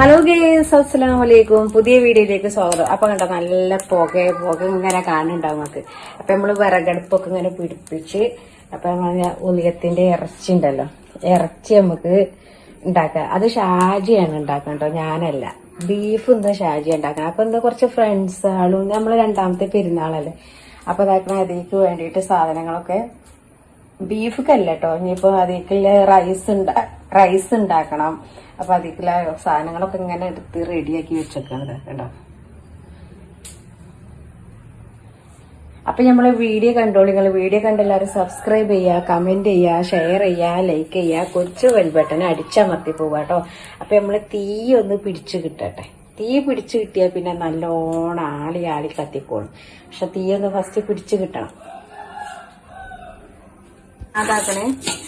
Hello guys അസ്സലാം വലൈക്കും പുതിയ വീഡിയോയിലേക്ക് സ്വാഗതം. അപ്പൊ കണ്ട നല്ല പുക പുക ഇങ്ങനെ കാണുന്നുണ്ടാവും നമുക്ക്. അപ്പൊ നമ്മൾ വിറകടുപ്പൊക്കെ ഇങ്ങനെ പിടിപ്പിച്ച് അപ്പൊ നമ്മൾ ഉലിയത്തിന്റെ ഇറച്ചി ഉണ്ടല്ലോ ഇറച്ചി നമുക്ക് ഉണ്ടാക്കാം. അത് ഷാജിയാണ് ഉണ്ടാക്കണ്ടോ കേട്ടോ ഞാനല്ല. ബീഫ് എന്താ ഷാജി ഉണ്ടാക്കണം അപ്പൊ എന്താ കുറച്ച് ഫ്രണ്ട്സ് ആളും നമ്മൾ രണ്ടാമത്തെ പെരുന്നാളല്ലേ. അപ്പൊ ഇതാക്കണ അതിലേക്ക് വേണ്ടിയിട്ട് സാധനങ്ങളൊക്കെ ബീഫ്ക്കല്ല കേട്ടോ. ഇനിയിപ്പോ അതിലേക്കുള്ള റൈസ് ഉണ്ടാ റൈസ് ഉണ്ടാക്കണം. അപ്പൊ അതിലേക്കുള്ള സാധനങ്ങളൊക്കെ ഇങ്ങനെ എടുത്ത് റെഡിയാക്കി വെച്ചേക്കണത് കേട്ടോ അപ്പൊ നമ്മൾ വീഡിയോ കണ്ടോളൂ. നിങ്ങൾ വീഡിയോ കണ്ട് എല്ലാവരും സബ്സ്ക്രൈബ് ചെയ്യുക കമന്റ് ചെയ്യുക ഷെയർ ചെയ്യുക ലൈക്ക് ചെയ്യുക. കൊച്ചു വെൽബട്ടൻ അടിച്ചമർത്തി പോവുക കേട്ടോ. അപ്പൊ നമ്മൾ തീ ഒന്ന് പിടിച്ചു കിട്ടട്ടെ. തീ പിടിച്ചു കിട്ടിയാൽ പിന്നെ നല്ലോണം ആളി ആളി കത്തിക്കോളും. പക്ഷെ തീ ഒന്ന് ഫസ്റ്റ് പിടിച്ചു കിട്ടണം. അതാക്കണേ.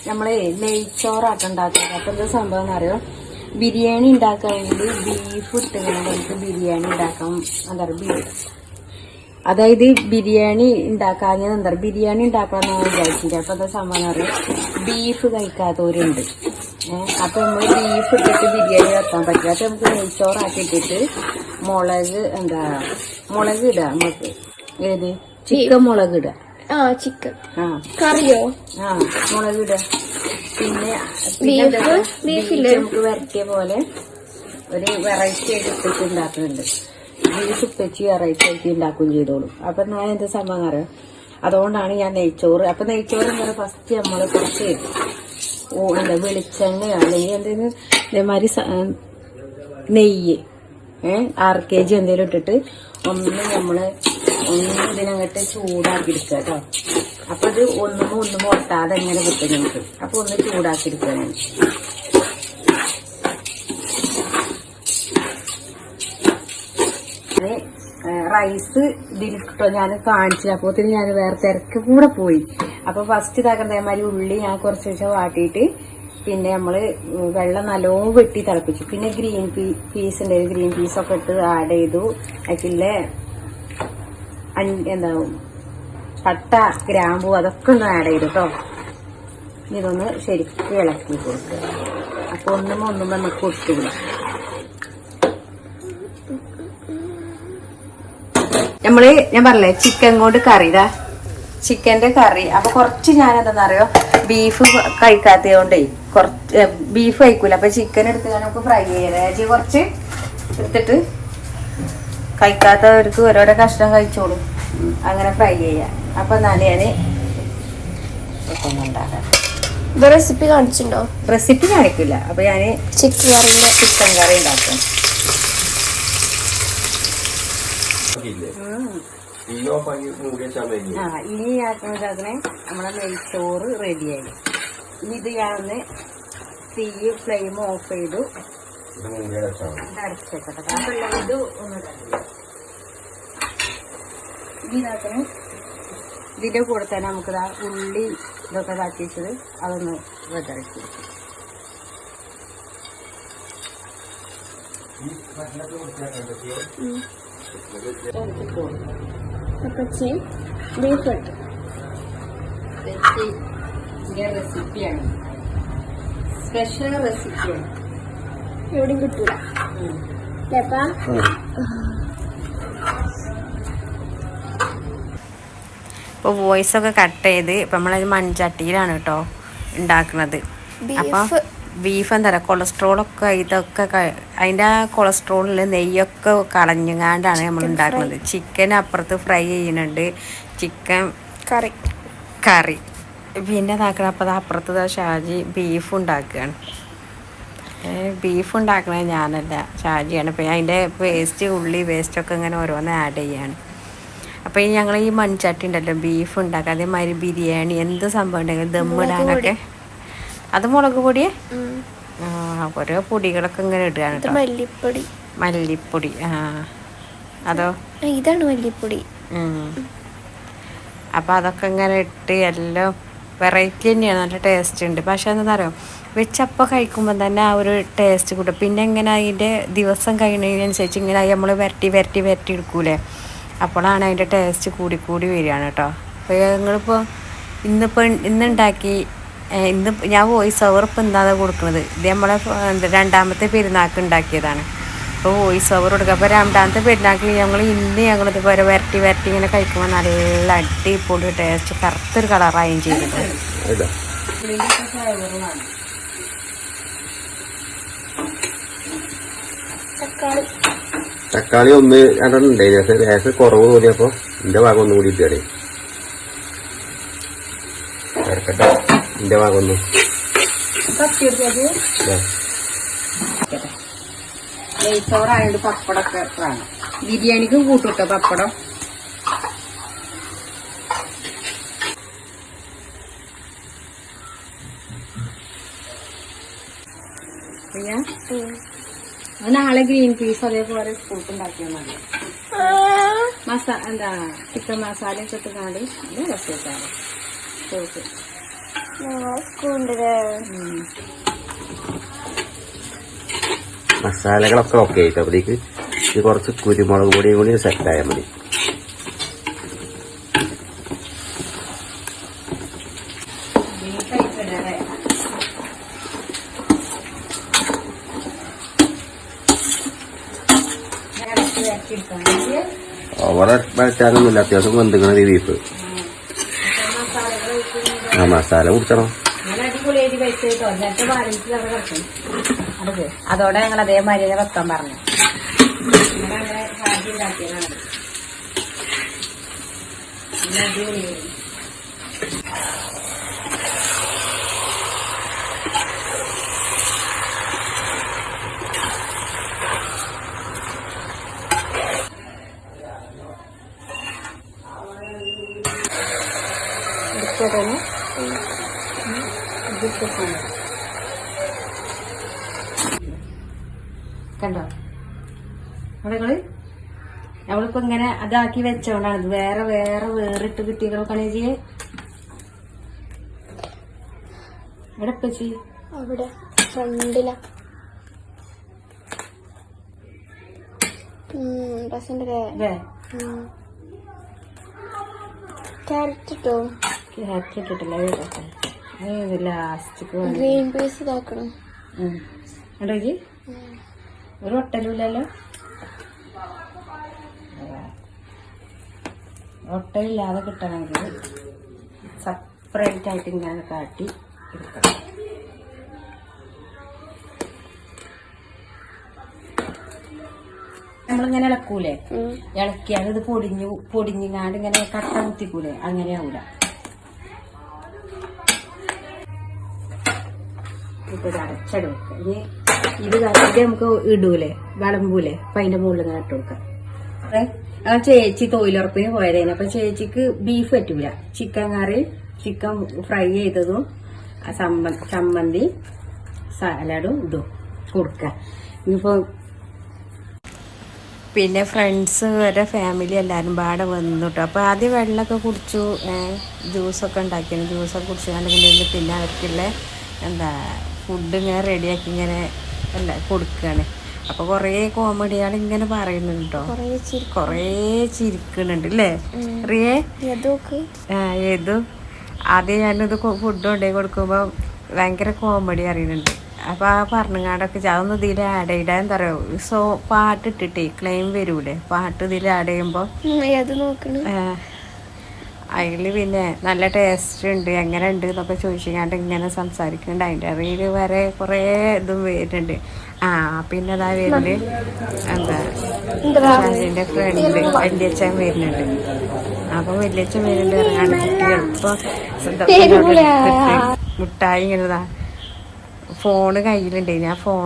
നമ്മളെ നെയ്ച്ചോറാട്ടം ഉണ്ടാക്കുന്നത് അപ്പൊ എന്താ സംഭവം എന്നറിയോ ബിരിയാണി ഉണ്ടാക്കുകയാണെങ്കിൽ ബീഫ് ഇട്ടുകൊണ്ട് നമുക്ക് ബിരിയാണി ഉണ്ടാക്കാം എന്താ പറയുക ബീഫ്. അതായത് ബിരിയാണി ഉണ്ടാക്കാൻ എന്താ പറയുക ബിരിയാണി ഉണ്ടാക്കാമെന്നാണ് വിചാരിച്ചില്ല അപ്പൊ എന്താ സംഭവം എന്ന് അറിയോ ബീഫ് കഴിക്കാത്തവരുണ്ട് ഏഹ് അപ്പൊ നമ്മൾ ബീഫ് ഇട്ടിട്ട് ബിരിയാണി വെക്കാൻ പറ്റില്ല അപ്പൊ നമുക്ക് നെയ്ച്ചോറാക്കി ഇട്ടിട്ട് മുളക് എന്താ മുളക് ഇടുക നമുക്ക് ഏത്? ചിക്കൻ മുളക് ഇടുക ആ ചിക്കൻ കറിയോ? ആ മുളക് ഇടുക. പിന്നെ ബീഫ്? ബീഫില്ലേ? നമുക്ക് വരട്ടിയ പോലെ ഒരു വെറൈറ്റി ആയിട്ട് ഉപ്പച്ചി ഉണ്ടാക്കുന്നുണ്ട്. ബീഫ് ഉപ്പച്ചി വെറൈറ്റി ആയിട്ട് ഉണ്ടാക്കുകയും ചെയ്തോളൂ. അപ്പൊ ഞാൻ എന്ത് സംഭവം അറിയാം? അതുകൊണ്ടാണ് ഞാൻ നെയ്ച്ചോറ്. അപ്പൊ നെയ്ച്ചോറ് എന്താ ഫസ്റ്റ് നമ്മൾ കുറച്ച് ഓ എന്താ വെളിച്ചെണ്ണ അല്ലെങ്കിൽ എന്തെങ്കിലും ഇതേമാതിരി നെയ്യ് ഏഹ് ആറ് കെ ജി എന്തെങ്കിലും ഇട്ടിട്ട് ഒന്ന് നമ്മൾ ഒന്ന് ഇതിനങ്ങട്ട് ചൂടാക്കി എടുക്കുക കേട്ടോ. അപ്പൊ ഇത് ഒന്നും ഒന്നും ഒട്ടാതെ എങ്ങനെ കിട്ടും നമുക്ക്. അപ്പൊ ഒന്ന് ചൂടാക്കി എടുക്കുക ഞാൻ റൈസ് ഇതിൽ കിട്ടോ ഞാൻ കാണിച്ചു. അപ്പോത്തിന് ഞാൻ വേറെ തിരക്ക് കൂടെ പോയി. അപ്പൊ ഫസ്റ്റ് ഇതാക്കണ്ടേമാതിരി ഉള്ളി ഞാൻ കുറച്ച് ദിവസം വാട്ടിയിട്ട് പിന്നെ നമ്മൾ ഉം വെള്ളം നല്ലോണം വെട്ടി തിളപ്പിച്ചു. പിന്നെ ഗ്രീൻ പീ പീസ് ഉണ്ടായിരുന്നു ഗ്രീൻ പീസൊക്കെ ഇട്ട് ആഡ് ചെയ്തു. അതിലെ എന്താ പട്ട ഗ്രാമ്പു അതൊക്കെ ഒന്ന് ആഡ് ചെയ്തു കേട്ടോ ഇതൊന്ന് ശരിക്കും ഇളക്കി കൊടുക്കുക അപ്പൊ ഒന്നും ഒന്നും നമുക്ക് ഒട്ടില്ല. നമ്മൾ ഞാൻ പറഞ്ഞേ ചിക്കൻ കൊണ്ട് കറി ഇതാ. ചിക്കന്റെ കറി. അപ്പൊ കുറച്ച് ഞാൻ എന്താണെന്നറിയോ ബീഫ് കഴിക്കാത്തത് കൊണ്ടേ കുറച്ച് ബീഫ് കഴിക്കൂല. അപ്പൊ ചിക്കൻ എടുത്ത് നമുക്ക് ഫ്രൈ ചെയ്യാം. കുറച്ച് എടുത്തിട്ട് കഴിക്കാത്തവർക്ക് ഓരോരോ കഷ്ണം കഴിച്ചോളൂ. അങ്ങനെ ഫ്രൈ ചെയ്യാം. അപ്പൊ എന്നാൽ ഉണ്ടാക്കാം ഇത് റെസിപ്പി കാണിച്ചിട്ടുണ്ടോ? റെസിപ്പി കാണിക്കില്ല. അപ്പൊ ഞാൻ ചിക്കൻ കറിന്റെ ചിക്കൻ കറി ഉണ്ടാക്കും. ആ ഇനി ആക്കുന്നതിനെ നമ്മളെ നെയ്ച്ചോറ് റെഡിയായി ഇനി ഇത് ഞാൻ തീ ഫ്ലെയിം ഓഫ് ചെയ്തു. ഇത് മൂടി വെച്ചാൽ മതി ഇത് ഒന്ന്. ഇതിന്റെ കൂടെ തന്നെ നമുക്ക് ദാ ഉള്ളി ഇതൊക്കെ ഇതാക്കി വെച്ചത് അതൊന്ന് വെതറക്കി അപ്പച്ചി ബീഫ് ഇട്ട് റെസിപ്പിയാണ് സ്പെഷ്യൽ റെസിപ്പിയാണ് എവിടെയും കിട്ടൂല. ഇപ്പൊ ഇപ്പോൾ വോയിസ് ഒക്കെ കട്ട് ചെയ്ത് ഇപ്പം നമ്മളൊരു മൺചട്ടിയിലാണ് കേട്ടോ ഉണ്ടാക്കുന്നത് അപ്പൊ ബീഫ് എന്താ പറയുക കൊളസ്ട്രോളൊക്കെ ഇതൊക്കെ അതിന്റെ അതിന്റെ ആ കൊളസ്ട്രോളിൽ നെയ്യൊക്കെ കളഞ്ഞുങ്ങാണ്ടാണ് നമ്മൾ ഉണ്ടാക്കുന്നത് ചിക്കൻ അപ്പുറത്ത് ഫ്രൈ ചെയ്യുന്നുണ്ട് ചിക്കൻ കറി. കറി. പിന്നെ ഇതാക്കണം. അപ്പോൾ അത് അപ്പുറത്ത് ഷാജി ബീഫ് ഉണ്ടാക്കുകയാണ് ബീഫ് ഉണ്ടാക്കണത് ഞാനല്ല. ഷാജിയാണ് അപ്പം അതിന്റെ വേസ്റ്റ് ഉള്ളി വേസ്റ്റൊക്കെ ഇങ്ങനെ ഓരോന്ന് ആഡ് ചെയ്യാണ്. അപ്പോൾ ഈ ഞങ്ങൾ ഈ മൺചട്ടി ഉണ്ടല്ലോ ബീഫ് ഉണ്ടാക്കുക അതേമാതിരി ബിരിയാണി എന്ത് സംഭവം ഉണ്ടെങ്കിലും ദമ്മിടാനൊക്കെ അത് മുളക് പൊടിയെ? ആ, ഓരോ പൊടികളൊക്കെ ഇങ്ങനെ ഇടുകയാണ് മല്ലിപ്പൊടി. മല്ലിപ്പൊടി ആ. അതോ? ഇതാണ് മല്ലിപ്പൊടി. അപ്പം അതൊക്കെ ഇങ്ങനെ ഇട്ട് എല്ലാം വെറൈറ്റി തന്നെയാണ് നല്ല ടേസ്റ്റ് ഉണ്ട്. പക്ഷെ എന്താണെന്നറിയോ വെച്ചപ്പം കഴിക്കുമ്പോൾ തന്നെ ആ ഒരു ടേസ്റ്റ് കൂട്ടും. പിന്നെ ഇങ്ങനെ അതിന്റെ ദിവസം കഴിയുന്നതിനനുസരിച്ച് ഇങ്ങനെ നമ്മൾ വരട്ടി വരട്ടി വരട്ടി എടുക്കൂലേ? അപ്പോഴാണ് അതിന്റെ ടേസ്റ്റ് കൂടി കൂടി വരികയാണ് കേട്ടോ. അപ്പോൾ ഞങ്ങളിപ്പോൾ ഇന്നിപ്പോൾ ഇന്നുണ്ടാക്കി ഇന്ന് ഞാൻ വോയിസ് ഓവർ ഇപ്പം എന്താ കൊടുക്കുന്നത്? ഇത് നമ്മളെ രണ്ടാമത്തെ പെരുന്നാൾക്ക് ഉണ്ടാക്കിയതാണ്. അപ്പോൾ വോയിസ് ഓവർ കൊടുക്കുക. അപ്പോൾ രണ്ടാമത്തെ പെരുന്നാൾക്ക് ഞങ്ങൾ ഇന്ന് ഞങ്ങൾ ഇതുപോലെ വരട്ടി വരട്ടി ഇങ്ങനെ കഴിക്കുമ്പോൾ നല്ല അടിപൊളി ടേസ്റ്റ് കറുത്തൊരു കളറായും ചെയ്തിട്ടുണ്ട്. ഇതാ. തക്കാളി. തക്കാളി ഒന്ന് രണ്ടെണ്ണം ഉണ്ടായി പക്ഷേ ലേശം കുറവ് തോന്നിയപ്പോ എന്റെ ഭാഗം ഒന്നും കൂടി ഇട്ടാണ് ചേർക്കട്ടെ എന്റെ ഭാഗം ഒന്നും. ഇതാ. നെയ്ച്ചോറായതുകൊണ്ട് പപ്പടമൊക്കെ വേണം. ബിരിയാണിക്കും കൂട്ടുട്ടോ പപ്പടം. നാളെ ഗ്രീൻ പീസ് അതേപോലെ കൂട്ടുണ്ടാക്കിയാൽ മതി. മസാല എന്താ ചിക്കൻ മസാല ഒക്കെ ഇട്ടുകാണ്ട് രസം കൂട്ട് സ്കൂളിന്റെ. മസാലകളൊക്കെ ഓക്കെ ആയിട്ട് അപ്പോഴേക്ക് ഇത് കുറച്ച് കുരുമുളക് പൊടിയും കൂടി സെറ്റ് ആയാൽ മതി. ഓവറെ വഴറ്റാനൊന്നുമില്ല അത്യാവശ്യം വെന്തുക്കണ ഈ ബീഫ് ആ മസാല കുടിച്ചണം. അതോടെ ഞങ്ങൾ അതേമാതിരി തന്നെ വെക്കാൻ പറഞ്ഞു. ഞങ്ങളങ്ങനെ സാധ്യ ഉണ്ടാക്കിയതാണ് നല്ല അടിപൊളിയായി എടുത്തോട്ടെ കണ്ടോ? അവിടെ നമ്മളിപ്പോ ഇങ്ങനെ അതാക്കി വെച്ചോണ്ടാണ്. ഇത് വേറെ വേറെ വേറിട്ട് കിട്ടിയ കണേജി എവിടെ പച്ചി അവിടെ ഫ്രണ്ടില. ക്യാരറ്റ് ഇട്ടോ? ക്യാരറ്റ് ഇട്ടിട്ടില്ല. ഗ്രീൻ പീസ് ഇതാക്കണം. ഉണ്ടോ ജി ഒരു ഒട്ടലുമില്ലല്ലോ ഒട്ടലില്ലാതെ കിട്ടണമെങ്കിൽ സെപ്പറേറ്റ് ആയിട്ട് ഇങ്ങനെ കാട്ടി എടുക്കണം. നമ്മളിങ്ങനെ ഇളക്കൂലേ? ഇളക്കിയാൽ ഇത് പൊടിഞ്ഞു പൊടിഞ്ഞിങ്ങാണ്ട് ഇങ്ങനെ കട്ട കുത്തിക്കൂലേ? അങ്ങനെയാവൂല. ഇപ്പൊ ഇത് അടച്ചെടുക്കുക ഇനി ഇത് ഇത് നമുക്ക് ഇടൂലേ വിളമ്പൂലേ അപ്പൊ അതിന്റെ മുകളിൽ ഇങ്ങനെ ഇട്ട് കൊടുക്കാം. ഞങ്ങൾ ചേച്ചി തൊഴിലുറപ്പിന് പോയതേന. അപ്പൊ ചേച്ചിക്ക് ബീഫ് പറ്റൂല. ചിക്കൻ കറി ചിക്കൻ ഫ്രൈ ചെയ്തതും ചമ്മന്തി സാലഡും ഇതും കൊടുക്ക. ഇനിയിപ്പോ പിന്നെ ഫ്രണ്ട്സ് വരെ ഫാമിലി എല്ലാരും പാടെ വന്നു കേട്ടോ അപ്പോൾ ആദ്യം വെള്ളമൊക്കെ കുടിച്ചു ജ്യൂസൊക്കെ ഉണ്ടാക്കിയാണ് ജ്യൂസൊക്കെ കുടിച്ചു കണ്ടിട്ടുണ്ടെങ്കിൽ പിന്നെ അവർക്കുള്ള എന്താ ഫുഡ് ഇങ്ങനെ റെഡിയാക്കി ഇങ്ങനെ അല്ല? കൊടുക്കുകയാണ് അപ്പൊ കൊറേ കോമഡികൾ ഇങ്ങനെ പറയുന്നുണ്ടോ? കൊറേ ചിരി കുറേ ചിരിക്കുന്നുണ്ട് അല്ലേ? റിയേ ആ, ഏതു? ആദ്യം ഞാനിത് ഫുഡ് കൊണ്ടേ കൊടുക്കുമ്പോ ഭയങ്കര കോമഡി അറിയുന്നുണ്ട് അപ്പൊ ആ പറഞ്ഞങ്ങാടൊക്കെ അതൊന്നും ഇതിൽ ആഡ് ചെയ്താൽ എന്താ പറയുക സോ പാട്ടിട്ടിട്ടേ ക്ലെയിം വരൂലേ? പാട്ട് ഇതിൽ ആഡ് ചെയ്യുമ്പോ ഏത് നോക്കണ്? അതിൽ പിന്നെ നല്ല ടേസ്റ്റ് ഉണ്ട് എങ്ങനെ ഉണ്ട് എന്നൊക്കെ ചോദിച്ചാണ്ട് ഇങ്ങനെ സംസാരിക്കുന്നുണ്ട്. അതിന്റെ ഇടയിൽ വരെ കുറേ ഇതും വരുന്നുണ്ട്. ആ പിന്നെ അതാ വരുന്നത് എന്താ എന്റെ ഫ്രണ്ട് വല്യച്ഛൻ വരുന്നുണ്ട്. അപ്പൊ വല്യച്ഛൻ വരുന്നുണ്ട് ഇറങ്ങാണ്ട് കുട്ടികൾ മുട്ടായി ഇങ്ങനെ ഫോണ് കയ്യിലുണ്ട്. ഞാൻ ഫോൺ